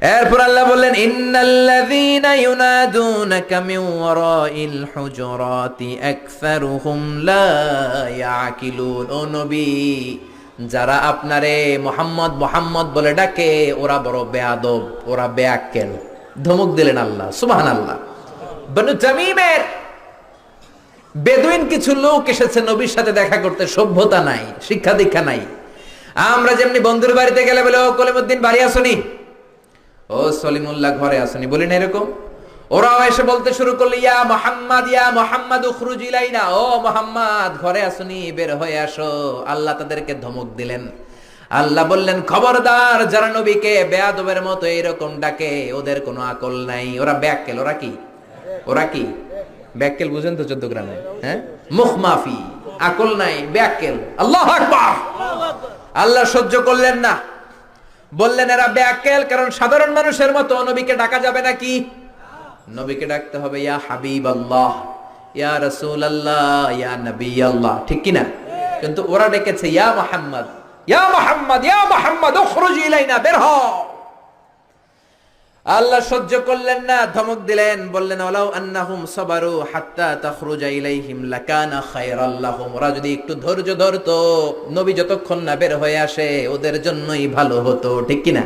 এরপর আল্লাহ বললেন, ইন্নাল্লাযীনা ইউনাদুনাকা মিন ওয়ারাইল হুজুরাতি আকসারুহুম লা ইয়াকিলুন। ও নবী, যারা আপনারে মোহাম্মদ মোহাম্মদ বলে ডাকে, ওরা বড় বেয়াদব, ওরা বেয়াক্কেল। ধমক দিলেন আল্লাহ, সুবহানাল্লাহ। বনু তামিমের বেদুইন কিছু লোক এসেছে নবীর সাথে দেখা করতে, সভ্যতা নাই, শিক্ষা দীক্ষা নাই। আমরা যেমনি বন্ধুর বাড়িতে গেলে বলে, ও কলিমুদ্দিন, বাড়ি আসুনি ও সলিমুল্লাহ, ঘরে আসুনি। বলি না এরকম? ওরাও এসে বলতে শুরু করল, ইয়া মোহাম্মদ ইয়া মোহাম্মদ, উখরুজ ইলাইনা। ও মোহাম্মদ, ঘরে আসুনি, বের হয়ে আসো। আল্লাহ তাদেরকে ধমক দিলেন। আল্লাহ বললেন, খবরদার, যারা নবীকে বেয়াদবের মতো এরকম ডাকে, ওদের কোনো আকল নাই। ওরা ব্যাককেল, ওরা কি? ওরা কি? ব্যাককেল বুঝেন তো চোদ্দ গ্রামে হ্যাঁ? মুখ মাফি, আকল নাই, ব্যাককেল। আল্লাহ আল্লাহ সহ্য করলেন না। বললেন, এরা ব্যাকেল, কারণ সাধারণ মানুষের মতো নবীকে ডাকা যাবে নাকি? নবীকে ডাকতে হবে, ইয়া হাবিব আল্লাহ ইয়া রসুল আল্লাহ ইয়া নবী আল্লাহ ঠিক কিনা? কিন্তু ওরা ডেকেছে, ইয়া মোহাম্মদ ইয়া মোহাম্মদ ইয়া মোহাম্মদ, উখরুজ ইলাইনা, বের হও আল্লাহ সহ্য করলেন না, ধমক দিলেন, বললেন ওলাউ আন্নাহুম সাবারু হাত্তা তাখরুজা ইলাইহিম লাকানা খায়রাল লাহুম। ওরা যদি একটু ধৈর্য ধরতো, নবী যতক্ষণ না বের হয়ে আসে, ওদের জন্যই ভালো হতো, ঠিক কিনা?